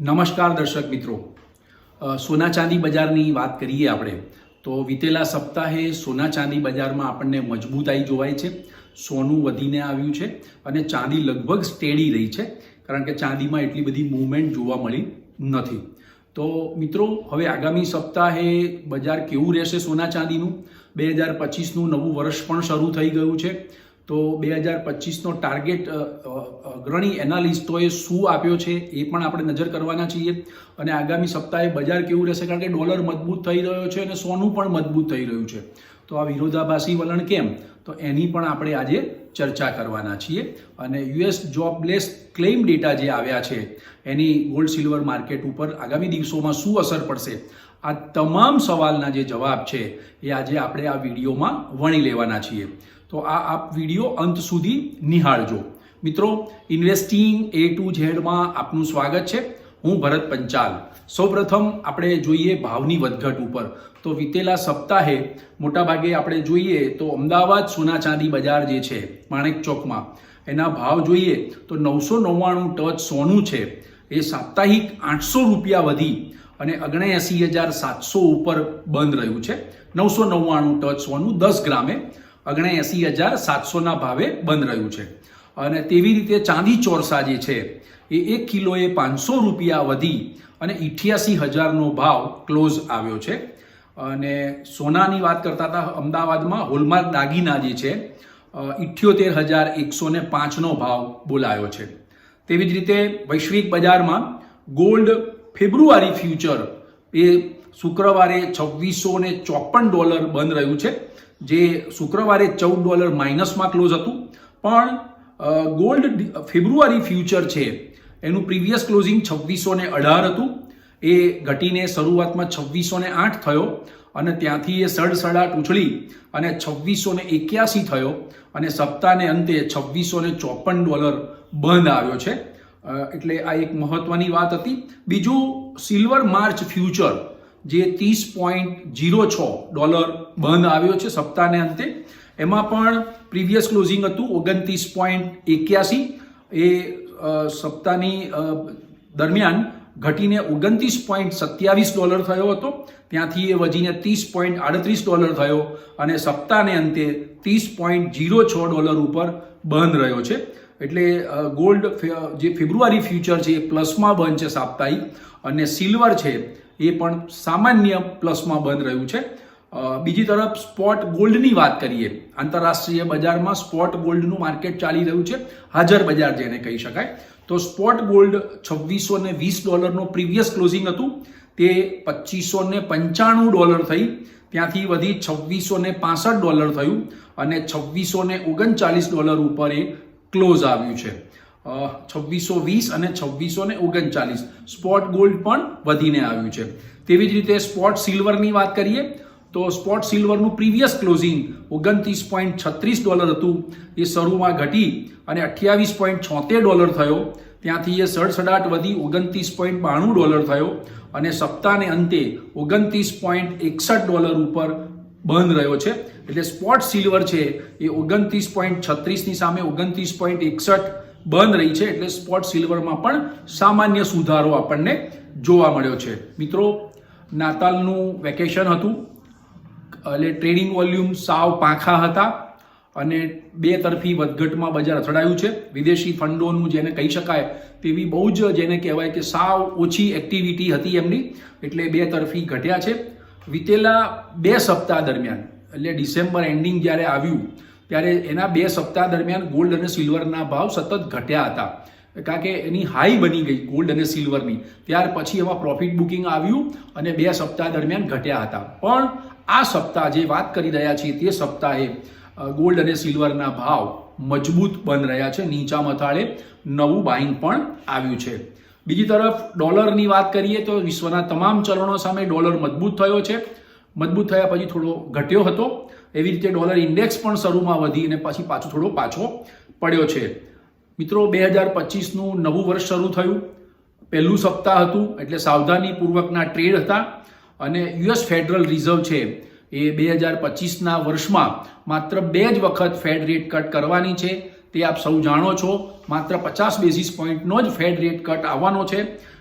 નમસ્કાર દર્શક મિત્રો. સોના ચાંદી બજારની વાત કરીએ આપણે, તો વિતેલા સપ્તાહે સોના ચાંદી બજારમાં આપણને મજબૂતાઈ જોવાય છે, સોનું વધીને આવ્યું છે અને ચાંદી લગભગ સ્ટેડી રહી છે, કારણ કે ચાંદીમાં એટલી બધી મૂવમેન્ટ જોવા મળી નથી. તો મિત્રો, હવે આગામી સપ્તાહે બજાર કેવું રહેશે સોના ચાંદીનું? બે હજાર પચીસનું નવું વર્ષ પણ શરૂ થઈ ગયું છે. તો બે હજાર પચીસનો ટાર્ગેટ અગ્રણી એનાલિસ્ટોએ શું આપ્યો છે એ પણ આપણે નજર કરવાના છીએ. અને આગામી સપ્તાહે બજાર કેવું રહેશે? કારણ કે ડોલર મજબૂત થઈ રહ્યો છે અને સોનું પણ મજબૂત થઈ રહ્યું છે. તો આ વિરોધાભાસી વલણ કેમ? તો એની પણ આપણે આજે ચર્ચા કરવાના છીએ. અને યુએસ જોબલેસ ક્લેમ ડેટા જે આવ્યા છે, એની ગોલ્ડ સિલ્વર માર્કેટ ઉપર આગામી દિવસોમાં શું અસર પડશે? આ તમામ સવાલના જે જવાબ છે એ આજે આપણે આ વિડીયોમાં વણી લેવાના છીએ. તો આ આપ વીડિયો અંત સુધી નિહાળજો. મિત્રો ઇન્વેસ્ટિંગ એ ટુ ઝેડમાં આપનું સ્વાગત છે. હું ભરત પંચાલ. સૌપ્રથમ આપણે જોઈએ ભાવની વધઘટ ઉપર. તો વિતેલા સપ્તાહે મોટાભાગે આપણે જોઈએ તો અમદાવાદ સોના ચાંદી બજાર જે છે, માણેક ચોકમાં, એના ભાવ જોઈએ તો નવસો નવ્વાણું ટચ સોનું છે. એ સાપ્તાહિક આઠસો રૂપિયા વધી અને ઓગણએંસી હજાર સાતસો ઉપર બંધ રહ્યું છે. નવસો નવ્વાણું ટચ સોનું દસ ગ્રામે ઓગણએંસી હજાર સાતસોના ભાવે બંધ રહ્યું છે. અને તેવી રીતે ચાંદી ચોરસા જે છે, એ એક કિલોએ પાંચસો રૂપિયા વધી અને ઇઠ્યાસી હજારનો ભાવ ક્લોઝ આવ્યો છે. અને સોનાની વાત કરતા હતા અમદાવાદમાં હોલમાર્ક દાગીના જે છે ઇઠ્યોતેર હજાર એકસો પાંચનો ભાવ બોલાયો છે. તેવી જ રીતે વૈશ્વિક બજારમાં ગોલ્ડ ફેબ્રુઆરી ફ્યુચર એ શુક્રવારે છવ્વીસો ને ચોપન ડોલર બંધ રહ્યું છે, જે શુક્રવારે ચૌદ ડોલર માઇનસમાં ક્લોઝ હતું. પણ ગોલ્ડ ફેબ્રુઆરી ફ્યુચર છે, એનું પ્રીવિયસ ક્લોઝિંગ છવ્વીસો ને અઢાર હતું. એ ઘટીને શરૂઆતમાં છવ્વીસો ને આઠ થયો અને ત્યાંથી એ સડસડાટ ઉછળી અને છવ્વીસો ને એક્યાસી થયો અને સપ્તાહને અંતે છવ્વીસો ને ચોપન ડોલર બંધ આવ્યો છે. એટલે આ એક મહત્વની વાત હતી. બીજું સિલ્વર માર્ચ ફ્યુચર જે ત્રીસ પોઈન્ટ જીરો છ ડોલર બંધ આવ્યો છે સપ્તાહને અંતે. એમાં પણ પ્રીવિયસ ક્લોઝિંગ હતું, ઓગણત્રીસ પોઈન્ટ એક્યાસી. એ સપ્તાહની દરમિયાન ઘટીને ઓગણત્રીસ પોઈન્ટ સત્યાવીસ ડોલર થયો હતો. ત્યાંથી એ વધીને ત્રીસ પોઈન્ટ આડત્રીસ ડોલર થયો અને સપ્તાહને અંતે ત્રીસ પોઈન્ટ જીરો છ ડોલર ઉપર બંધ રહ્યો છે. એટલે ગોલ્ડ જે ફેબ્રુઆરી ફ્યુચર છે એ પ્લસમાં બંધ છે સાપ્તાહિક અને સિલ્વર છે એ પણ સામાન્ય પ્લસમાં બંધ રહ્યું છે. બીજી તરફ સ્પોટ ગોલ્ડની વાત કરીએ. આંતરરાષ્ટ્રીય બજારમાં સ્પોટ ગોલ્ડનું માર્કેટ ચાલી રહ્યું છે. હાજર બજાર જેને કહી શકાય. તો સ્પોટ ગોલ્ડ છવ્વીસો ને વીસ ડોલરનો પ્રીવિયસ ક્લોઝિંગ હતું. તે પચીસો ને પંચાણું ડોલર થઈ. ત્યાંથી વધી છવ્વીસો ને ડોલર થયું. અને છવ્વીસો ને ઓગણચાલીસ ડોલર ઉપર એ ક્લોઝ આવ્યું છે. છવ્વીસો વીસ અને છવ્વીસો ને ઓગણચાલીસ. સ્પોટ ગોલ્ડ પણ વધીને આવ્યું છે. તેવી જ રીતે સ્પોટ સિલ્વરની વાત કરીએ, તો સ્પોટ સિલ્વરનું પ્રીવિયસ ક્લોઝિંગ ઓગણત્રીસ પોઈન્ટ છત્રીસ ડોલર હતું. એ શરૂમાં ઘટી અને અઠ્યાવીસ પોઈન્ટ છોતેર ડોલર થયો. ત્યાંથી એ સડસડાટ વધી ઓગણત્રીસ પોઈન્ટ બાણું ડોલર થયો અને સપ્તાહને અંતે ઓગણત્રીસ પોઈન્ટ એકસઠ ડોલર ઉપર બંધ રહ્યો છે. એટલે સ્પોટ સિલ્વર છે એ ઓગણત્રીસ પોઈન્ટ છત્રીસની સામે ઓગણત્રીસ પોઈન્ટ એકસઠ બંધ રહી છે. એટલે સ્પોટ સિલ્વરમાં પણ સામાન્ય સુધારો આપણને જોવા મળ્યો છે. મિત્રો, નાતાલનું વેકેશન હતું. એટલે ટ્રેડિંગ વોલ્યુમ સાવ પાંખા હતા અને બે તરફી વધઘટમાં બજાર અથડાયું છે. વિદેશી ફંડોનું જેને કહી શકાય તેવી બહુ જ જેને કહેવાય કે સાવ ઓછી એક્ટિવિટી હતી એમની. એટલે બે તરફી ઘટ્યા છે. વિતેલા બે સપ્તાહ દરમિયાન, એટલે ડિસેમ્બર એન્ડિંગ જ્યારે આવ્યું, ત્યારે એના બે સપ્તાહ દરમિયાન ગોલ્ડ અને સિલ્વરના ભાવ સતત ઘટ્યા હતા. કારણ કે એની હાઈ બની ગઈ ગોલ્ડ અને સિલ્વરની ત્યાર પછી એમાં પ્રોફિટ બુકિંગ આવ્યું અને બે સપ્તાહ દરમિયાન ઘટ્યા હતા. પણ આ સપ્તાહ જે વાત કરી રહ્યા છીએ તે સપ્તાહે ગોલ્ડ અને સિલ્વરના ભાવ મજબૂત બન રહ્યા છે. નીચા મથાળે નવું બાઇંગ પણ આવ્યું છે. બીજી તરફ, ડોલરની વાત કરીએ તો વિશ્વના તમામ ચલણો સામે ડોલર મજબૂત થયો છે. મજબૂત થયા પછી થોડો ઘટ્યો હતો. એવી રીતે ડોલર ઇન્ડેક્સ પણ શરૂમાં વધી અને પછી પાછો થોડો પાછો પડ્યો છે. મિત્રો, બે હજાર પચીસનું નવું વર્ષ શરૂ થયું. પહેલું સપ્તાહ હતું, એટલે સાવધાનીપૂર્વકના ટ્રેડ હતા. અને યુએસ ફેડરલ રિઝર્વ છે. એ બે હજાર પચીસના વર્ષમાં માત્ર બે જ વખત ફેડ રેટ કટ કરવાની છે. તે આપ સૌ જાણો છો. માત્ર પચાસ બેઝિસ પોઈન્ટનો જ ફેડ રેટ કટ આવવાનો છે.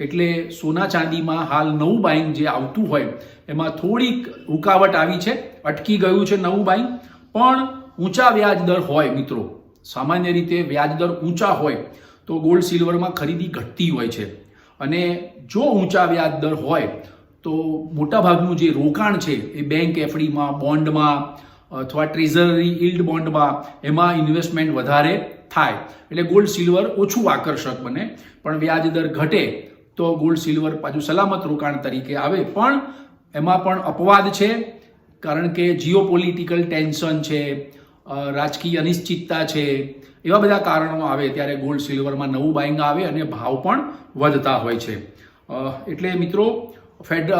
એટલે સોના ચાંદીમાં હાલ નવું બાઇંગ જે આવતું હોય, એમાં થોડીક રૂકાવટ આવી છે. અટકી ગયું છે નવું બાઇંગ પણ ઊંચા વ્યાજ દર હોય મિત્રો. સામાન્ય રીતે વ્યાજ દર ઊંચા હોય તો ગોલ્ડ સિલ્વરમાં ખરીદી ઘટતી હોય છે. અને જો ઊંચા વ્યાજ દર હોય તો મોટાભાગનું જે રોકાણ છે એ બેંક એફડીમાં બોન્ડમાં અથવા ટ્રેઝરી ઇલ્ડ બોન્ડમાં એમાં ઇન્વેસ્ટમેન્ટ વધારે થાય. એટલે ગોલ્ડ સિલ્વર ઓછું આકર્ષક બને. પણ વ્યાજ દર ઘટે તો ગોલ્ડ સિલ્વર પાછું સલામત રોકાણ તરીકે આવે. પણ એમાં પણ અપવાદ છે. કારણ કે જીઓ પોલિટિકલ ટેન્શન છે રાજકીય અનિશ્ચિતતા છે. એવા બધા કારણો આવે ત્યારે ગોલ્ડ સિલ્વરમાં નવું બાઇંગ આવે અને ભાવ પણ વધતા હોય છે. એટલે મિત્રો, ફેડ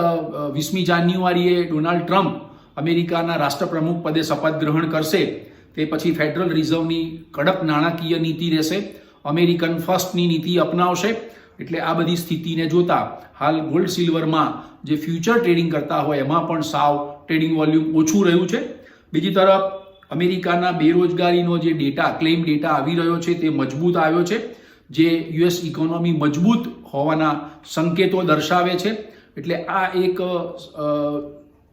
વીસમી જાન્યુઆરીએ ડોનાલ્ડ ટ્રમ્પ અમેરિકાના રાષ્ટ્રપ્રમુખ પદે શપથ ગ્રહણ કરશે. તે પછી ફેડરલ રિઝર્વની કડક નાણાકીય નીતિ રહેશે. અમેરિકન ફર્સ્ટની નીતિ અપનાવશે. એટલે આ બધી સ્થિતિને જોતા હાલ ગોલ્ડ સિલ્વરમાં જે ફ્યુચર ટ્રેડિંગ કરતા હોય એમાં પણ સાવ ટ્રેડિંગ વોલ્યુમ ઓછું રહ્યું છે. બીજી તરફ અમેરિકાના બેરોજગારીનો જે ડેટા ક્લેમ ડેટા આવી રહ્યો છે તે મજબૂત આવ્યો છે. જે યુએસ ઇકોનોમી મજબૂત હોવાના સંકેતો દર્શાવે છે. એટલે આ એક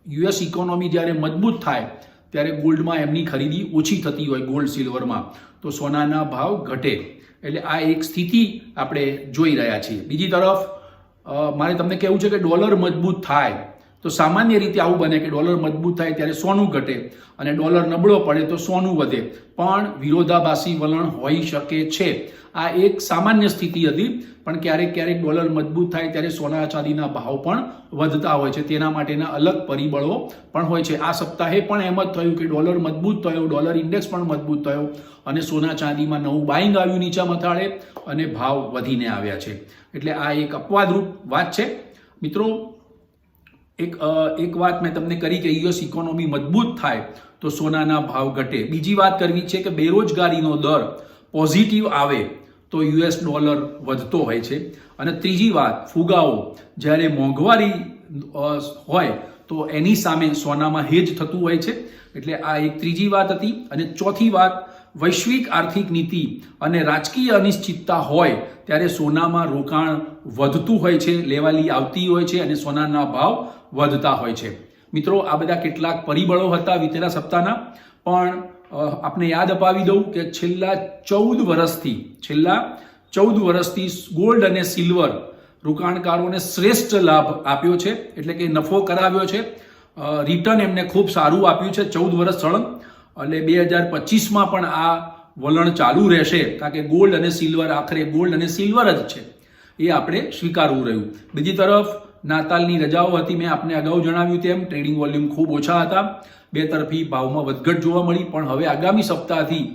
યુએસ ઇકોનોમી જ્યારે મજબૂત થાય, ત્યારે ગોલ્ડમાં એમની ખરીદી ઓછી થતી હોય ગોલ્ડ સિલ્વરમાં તો સોનાના ભાવ ઘટે. એટલે આ એક સ્થિતિ આપણે જોઈ રહ્યા છીએ. બીજી તરફ મારે તમને કહેવું છે કે ડોલર મજબૂત થાય. તો સામાન્ય રીતે આવું બને કે ડોલર મજબૂત થાય ત્યારે સોનું ઘટે અને ડોલર નબળો પડે તો સોનું વધે. પણ વિરોધાભાસી વલણ હોઈ શકે છે. આ એક સામાન્ય સ્થિતિ હતી. પણ ક્યારેક ક્યારેક ડોલર મજબૂત થાય ત્યારે સોના ચાંદીના ભાવ પણ વધતા હોય છે. તેના માટેના અલગ પરિબળો પણ હોય છે. આ સપ્તાહે પણ એમ જ થયું કે ડોલર મજબૂત થયો, ડોલર ઇન્ડેક્સ પણ મજબૂત થયો અને સોના ચાંદીમાં નવું બાઇંગ આવ્યું નીચા મથાળે અને ભાવ વધીને આવ્યા છે. એટલે આ એક અપવાદરૂપ વાત છે. મિત્રો, એક એક વાત મેં તમને કરી કે યુએસ ઇકોનોમી મજબૂત થાય તો સોનાના ભાવ ઘટે. બીજી વાત કરવી છે કે બેરોજગારીનો દર પોઝિટિવ આવે તો યુએસ ડોલર વધતો હોય છે. અને ત્રીજી વાત ફુગાઓ જ્યારે મોંઘવારી હોય, તો એની સામે સોનામાં હેજ થતું હોય છે. એટલે આ એક ત્રીજી વાત હતી. અને ચોથી વાત, વૈશ્વિક આર્થિક નીતિ અને રાજકીય અનિશ્ચિતતા હોય, ત્યારે સોનામાં રોકાણ વધતું હોય છે, લેવાલી આવતી હોય છે અને સોનાના ભાવ વધતા હોય છે. મિત્રો, આ બધા કેટલાક પરિબળો હતા વિતેલા સપ્તાહના. પણ આપને યાદ અપાવી દઉં કે છેલ્લા ચૌદ વર્ષથી છેલ્લા ચૌદ વર્ષથી ગોલ્ડ અને સિલ્વર રોકાણકારોને શ્રેષ્ઠ લાભ આપ્યો છે, એટલે કે નફો કરાવ્યો છે. રિટર્ન એમને ખૂબ સારું આપ્યું છે, ચૌદ વર્ષ સળંગ. એટલે બે હજાર પચીસમાં પણ આ વલણ ચાલુ રહેશે, કારણ કે ગોલ્ડ અને સિલ્વર આખરે ગોલ્ડ અને સિલ્વર જ છે. એ આપણે સ્વીકારવું રહ્યું. બીજી તરફ નાતાલની રજાઓ હતી, મેં આપને અગાઉ જણાવ્યું તેમ ટ્રેડિંગ વોલ્યુમ ખૂબ ઓછા હતા. બે તરફી ભાવમાં વધઘટ જોવા મળી, પણ હવે આગામી સપ્તાહથી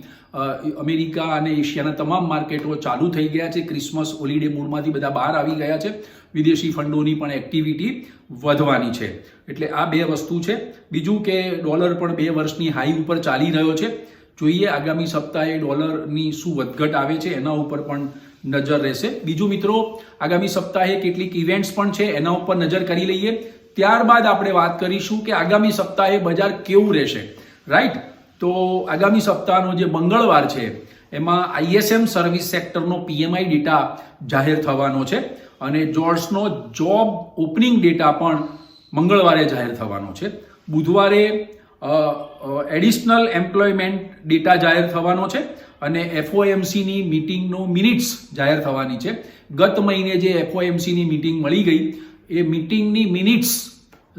અમેરિકા અને એશિયાના તમામ માર્કેટો ચાલુ થઈ ગયા છે. ક્રિસમસ હોલિડે મૂડમાંથી બધા બહાર આવી ગયા છે. વિદેશી ફંડોની પણ એક્ટિવિટી વધવાની છે. એટલે આ બે વસ્તુ છે. બીજું કે ડોલર પણ બે વર્ષની હાઈ ઉપર ચાલી રહ્યો છે. જોઈએ આગામી સપ્તાહે ડોલરની શું વધઘટ આવે છે એના ઉપર પણ નજર રહેશે. બીજું મિત્રો, આગામી સપ્તાહે કેટલીક ઇવેન્ટ્સ પણ છે એના ઉપર નજર કરી લઈએ. ત્યારબાદ આપણે વાત કરીશું કે આગામી સપ્તાહે બજાર કેવું રહેશે. રાઈટ તો આગામી સપ્તાહનો જે મંગળવાર છે, એમાં આઈએસએમ સર્વિસ સેક્ટરનો પીએમઆઈ ડેટા જાહેર થવાનો છે અને જોર્જનો જોબ ઓપનિંગ ડેટા પણ મંગળવારે જાહેર થવાનો છે. બુધવારે એડિશનલ એમ્પ્લોયમેન્ટ ડેટા જાહેર થવાનો છે અને એફઓએમસીની મિટિંગનો મિનિટ્સ જાહેર થવાની છે. ગત મહિને જે એફઓએમસીની મિટિંગ મળી ગઈ, એ મિટિંગની મિનિટ્સ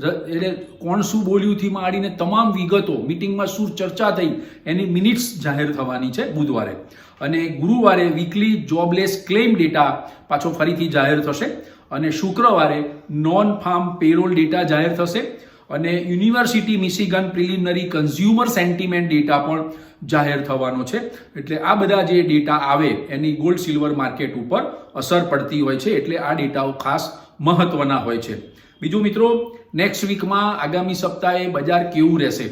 એટલે કોણ શું બોલ્યું થી માંડીને તમામ વિગતો મિટિંગમાં શું ચર્ચા થઈ, એની મિનિટ્સ જાહેર થવાની છે બુધવારે. અને ગુરુવારે વીકલી જોબલેસ ક્લેમ ડેટા પાછો ફરીથી જાહેર થશે. અને શુક્રવારે નોન ફાર્મ પેરોલ ડેટા જાહેર થશે. અને university Michigan preliminary consumer sentiment data પણ જાહેર થવાનો છે. એટલે આ બધા જે ડેટા આવે, એની ગોલ્ડ સિલ્વર માર્કેટ ઉપર અસર પડતી હોય છે, એટલે આ ડેટાઓ ખાસ મહત્વના હોય છે. બીજું મિત્રો નેક્સ્ટ વીકમાં આગામી સપ્તાહે બજાર કેવું રહેશે?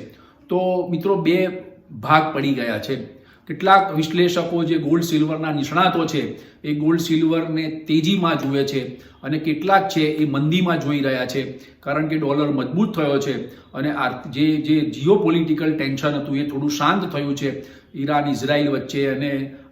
તો મિત્રો, બે ભાગ પડી ગયા છે. કેટલાક વિશ્લેષકો જે ગોલ્ડ સિલ્વરના નિષ્ણાતો છે, એ ગોલ્ડ સિલ્વરને તેજીમાં જુએ છે અને કેટલાક છે એ મંદીમાં જોઈ રહ્યા છે, કારણ કે ડોલર મજબૂત થયો છે અને આ જે જે જીઓ પોલિટિકલ ટેન્શન હતું એ થોડું શાંત થયું છે. ઈરાન, ઇઝરાયલ વચ્ચે અને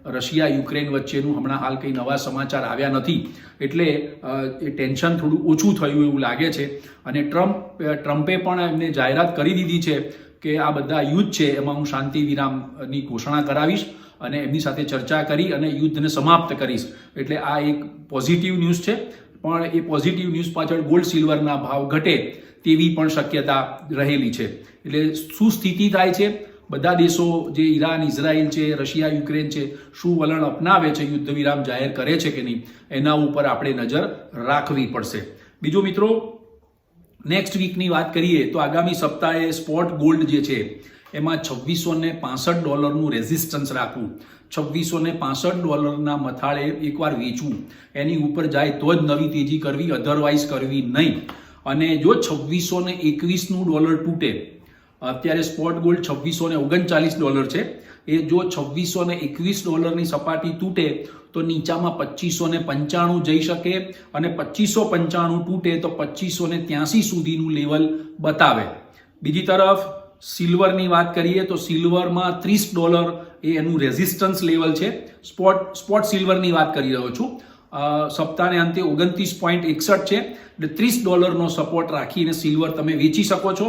રશિયા, યુક્રેન વચ્ચેનું હમણાં હાલ કંઈ નવા સમાચાર આવ્યા નથી. એટલે એ ટેન્શન થોડું ઓછું થયું એવું લાગે છે અને ટ્રમ્પ ટ્રમ્પે પણ એમને જાહેરાત કરી દીધી છે કે આ બધા યુદ્ધ છે, એમાં હું શાંતિ વિરામની ઘોષણા કરાવીશ અને એમની સાથે ચર્ચા કરી અને યુદ્ધને સમાપ્ત કરીશ. એટલે આ એક પોઝિટિવ ન્યૂઝ છે. પણ એ પોઝિટિવ ન્યૂઝ પાછળ ગોલ્ડ સિલ્વરના ભાવ ઘટે તેવી પણ શક્યતા રહેલી છે. એટલે શું સ્થિતિ થાય છે? બધા દેશો જે ઈરાન ઇઝરાયલ છે, રશિયા, યુક્રેન છે, શું વલણ અપનાવે છે, યુદ્ધ વિરામ જાહેર કરે છે કે નહીં? એના ઉપર આપણે નજર રાખવી પડશે. બીજો મિત્રો નેક્સ્ટ વીકની વાત કરીએ તો આગામી સપ્તાહે સ્પોટ ગોલ્ડ જે છે, એમાં છવ્વીસો ને પાસઠ ડોલરનું રેઝિસ્ટન્સ રાખવું. છવ્વીસો ને પાસઠ ડોલરના મથાળે એકવાર વેચવું. એની ઉપર જાય તો જ નવી તેજી કરવી અધરવાઇઝ કરવી નહીં. અને જો છવ્વીસો ને એકવીસનું ડોલર તૂટે, અત્યારે સ્પોટ ગોલ્ડ છવ્વીસો ને ઓગણચાલીસ ડોલર છે. એ જો છવ્વીસો ને એકવીસ ડોલરની સપાટી તૂટે તો નીચામાં પચીસો ને પંચાણું જઈ શકે અને પચીસો પંચાણું તૂટે તો પચીસો ને ત્યાંસી સુધીનું લેવલ બતાવે. બીજી તરફ સિલ્વરની વાત કરીએ તો સિલ્વરમાં ત્રીસ ડોલર એ એનું રેઝિસ્ટન્સ લેવલ છે. સ્પોટ સ્પોટ સિલ્વરની વાત કરી રહ્યો છું. સપ્તાહને અંતે ઓગણત્રીસ પોઈન્ટ એકસઠ છે. એટલે ત્રીસ ડોલરનો સપોર્ટ રાખીને સિલ્વર તમે વેચી શકો છો.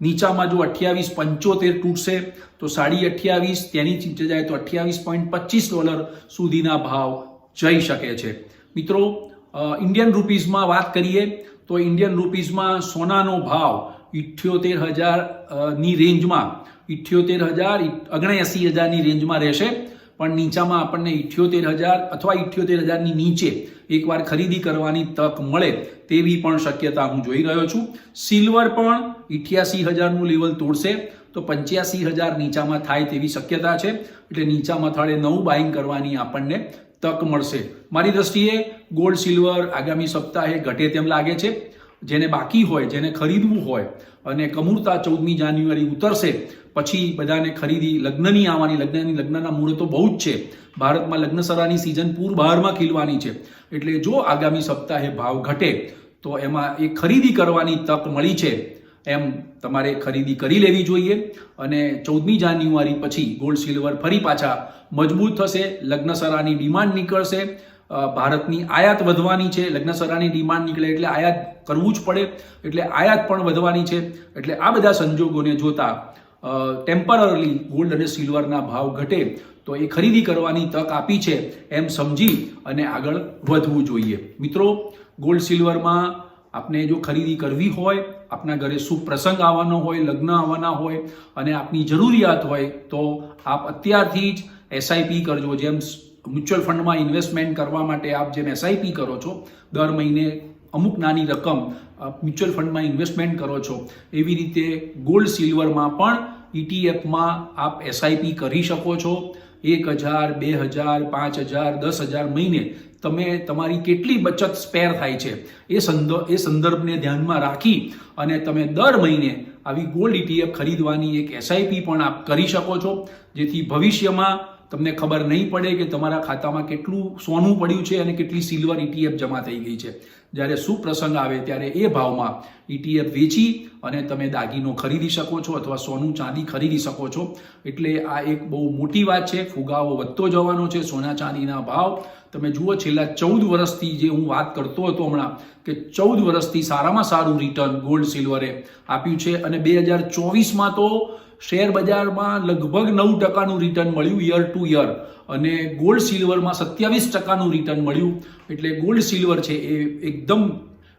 નીચામાં જો અઠ્યાવીસ પંચોતેર તૂટશે, તો સાડી અઠ્યાવીસ, તેની નીચે જાય તો અઠ્યાવીસ પોઈન્ટ પચીસ ડોલર સુધીના ભાવ જઈ શકે છે. મિત્રો ઇન્ડિયન રૂપીઝમાં વાત કરીએ, તો ઇન્ડિયન રૂપીઝમાં સોનાનો ભાવ ઇઠ્યોતેર હજારની રેન્જમાં ઇઠ્યોતેર હજાર ઓગણએંસી હજારની રેન્જમાં રહેશે. પણ નીચામાં આપણને ઇઠ્યોતેર હજાર અથવા ઇઠ્યોતેર હજારની નીચે એકવાર ખરીદી કરવાની તક મળે તેવી પણ શક્યતા હું જોઈ રહ્યો છું. સિલ્વર પણ ઇઠ્યાસી હજારનું લેવલ તોડશે, તો પંચ્યાસી હજાર નીચામાં થાય તેવી શક્યતા છે. એટલે નીચામાં મથાળે નવું બાઇંગ કરવાની આપણને તક મળશે. મારી દ્રષ્ટિએ ગોલ્ડ સિલ્વર આગામી સપ્તાહે ઘટે તેમ લાગે છે. જેને બાકી હોય, જેને ખરીદવું હોય અને કમૂરતા ચૌદમી જાન્યુઆરી ઉતરશે પછી બધાને ખરીદી, લગ્નની આવવાની, લગ્નની, લગ્નના મુહૂર્તો બહુ જ છે. ભારતમાં લગ્નસરાની સિઝન પૂર બહારમાં ખીલવાની છે. એટલે જો આગામી સપ્તાહે ભાવ ઘટે, તો એમાં એ ખરીદી કરવાની તક મળી છે. એમ તમારે ખરીદી કરી લેવી જોઈએ અને ચૌદમી જાન્યુઆરી પછી ગોલ્ડ સિલ્વર ફરી પાછા મજબૂત થશે, લગ્નસરાની ડિમાન્ડ નીકળશે ભારતની આયાત વધવાની છે, લગ્નસરાની ડિમાન્ડ નીકળે એટલે આયાત કરવું જ પડે, એટલે આયાત પણ વધવાની છે. એટલે આ બધા સંજોગોને જોતા ટેમ્પરરલી ગોલ્ડ અને સિલ્વરના ભાવ ઘટે તો એ ખરીદી કરવાની તક આપી છે એમ સમજી અને આગળ વધવું જોઈએ. મિત્રો ગોલ્ડ સિલ્વરમાં આપને જો ખરીદી કરવી હોય, આપના ઘરે શુભ પ્રસંગ આવવાનો હોય, લગ્ન આવવાના હોય અને આપની જરૂરિયાત હોય તો આપ અત્યારથી જ એસઆઈપી કરજો. જેમ મ્યુચ્યુઅલ ફંડમાં ઇન્વેસ્ટમેન્ટ કરવા માટે આપ જેમ એસઆઈપી કરો છો, દર મહિને અમુક નાની રકમ મ્યુચ્યુઅલ ફંડમાં ઇન્વેસ્ટમેન્ટ કરો છો, એવી રીતે ગોલ્ડ, સિલ્વરમાં પણ ઇટીએફમાં આપ એસઆઈપી કરી શકો છો. એક હજાર, બે હજાર, પાંચ હજાર, દસ હજાર મહિને તમે તમારી કેટલી બચત સ્પેર થાય છે, એ સંદર્ભ એ સંદર્ભને ધ્યાનમાં રાખી અને તમે દર મહિને આવી ગોલ્ડ ઇટીએફ ખરીદવાની એક એસઆઈપી પણ આપ કરી શકો છો, જેથી ભવિષ્યમાં તમને ખબર નહીં પડે કે તમારા ખાતામાં કેટલું સોનું પડ્યું છે અને કેટલી સિલ્વર ઇટીએફ જમા થઈ ગઈ છે. જ્યારે સુપ્રસંગ આવે ત્યારે એ ભાવમાં ઇટીએફ વેચી અને તમે દાગીનો ખરીદી શકો છો અથવા સોનું ચાંદી ખરીદી શકો છો. એટલે આ એક બહુ મોટી વાત છે. ફુગાવો વધતો જવાનો છે. સોના ચાંદીના ભાવ તમે જુઓ છેલ્લા ચૌદ વર્ષથી જે હું વાત કરતો હતો હમણાં કે ચૌદ વર્ષથી સારામાં સારું રિટર્ન ગોલ્ડ સિલ્વરે આપ્યું છે. અને બે હજાર ચોવીસમાં તો શેર બજારમાં લગભગ નવ ટકાનું રિટર્ન મળ્યું યર ટુ યર અને ગોલ્ડ સિલ્વરમાં સત્યાવીસ ટકાનું રિટર્ન મળ્યું. એટલે ગોલ્ડ સિલ્વર છે એ એકદમ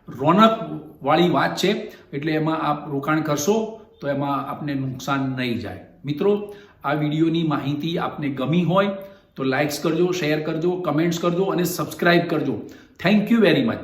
રોનકવાળી વાત છે. એટલે એમાં આપ રોકાણ કરશો તો એમાં આપને નુકસાન નહીં જાય. મિત્રો, આ વિડીયોની માહિતી આપને ગમી હોય તો લાઇક્સ કરજો શેર કરજો કમેન્ટ્સ કરજો અને સબસ્ક્રાઇબ કરજો. Thank you very much